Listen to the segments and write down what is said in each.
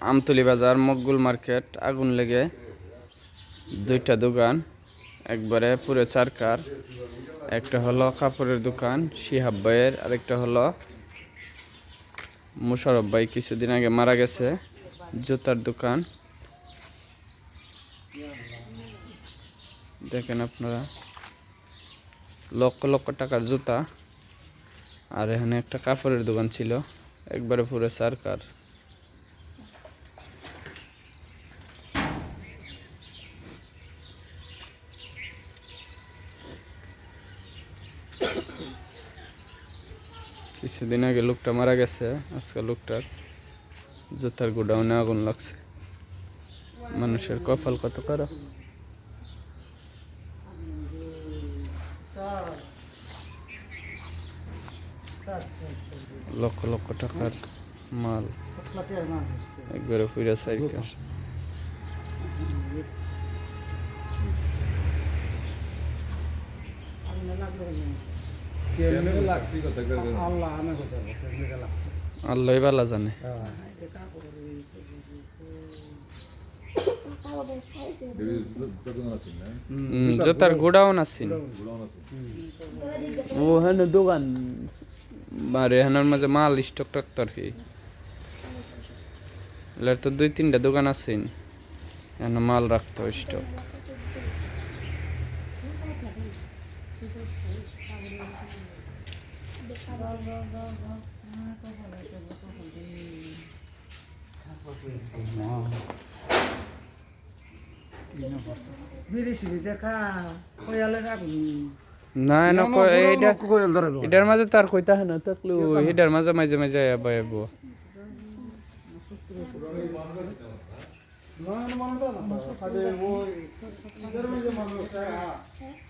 আমতলি বাজার, মকগুল মার্কেট, আগুন লেগে দুইটা দোকান, একবারে পুরো সরকার একটা হলো কাপড়ের দোকান, শিহাব ভাইয়ের, আরেকটা হলো মুশারফ ভাই কিছুদিন আগে মারা গেছে, জুতার দোকান। দেখেন আপনারা, লক্ষ লক্ষ টাকার জুতা। আর এখানে একটা কাপড়ের দোকান ছিল, একবারে পুরো সরকার কিছুদিন আগে লোকটা মারা গেছে, আজকে লোকটার জুতার গোডাউনে আগুন লাগছে। মানুষের কপাল কত করো লক্ষ লক্ষ টাকার মাল একবারে পুরা সাইকেল। আল্লাহ বালা জানে। জুতার গোডাউন আছেন ও হ্যাঁ দোকান মারে হ্যানের মাঝে মাল স্টক রাখতো আর কি। তো দুই তিনটা দোকান আছে মাল রাখতো স্টক। না এটার মাঝে তার কইতা না থাকল এটার মাঝে মাঝে মাঝে আবার আইবো না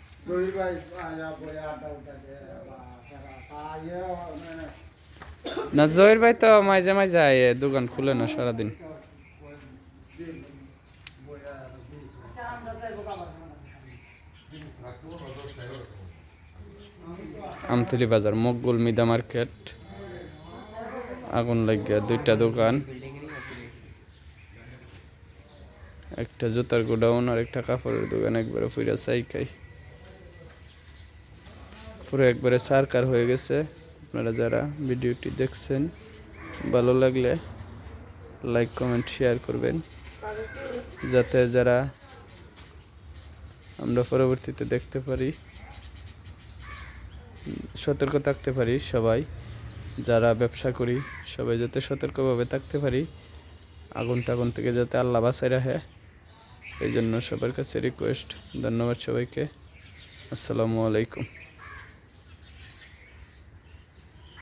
জহির ভাই তো মাঝে মাঝে আয়, দোকান খুলে না সারাদিন। আমতলি বাজার মকগুল মিদা মার্কেট। আগুন লাগিয়া দুইটা দোকান। একটা জুতার গোডাউন আর একটা কাপড়ের দোকান, একবারে পুরা সাইকাই। পুরো একবারে সারকার হয়ে গেছে। আপনারা যারা ভিডিওটি দেখছেন, ভালো লাগলে লাইক কমেন্ট শেয়ার করবেন। যাতে যারা আমরা পরবর্তীতে দেখতে পারি, সতর্ক থাকতে পারি সবাই। যারা ব্যবসা করি, সবাই যাতে সতর্কভাবে থাকতে পারি। আগুন টাগুন থেকে যাতে আল্লাহ বাঁচাই রাখে। এই জন্য সবার কাছে রিকোয়েস্ট ধন্যবাদ সবাইকে। আসসালামু আলাইকুম।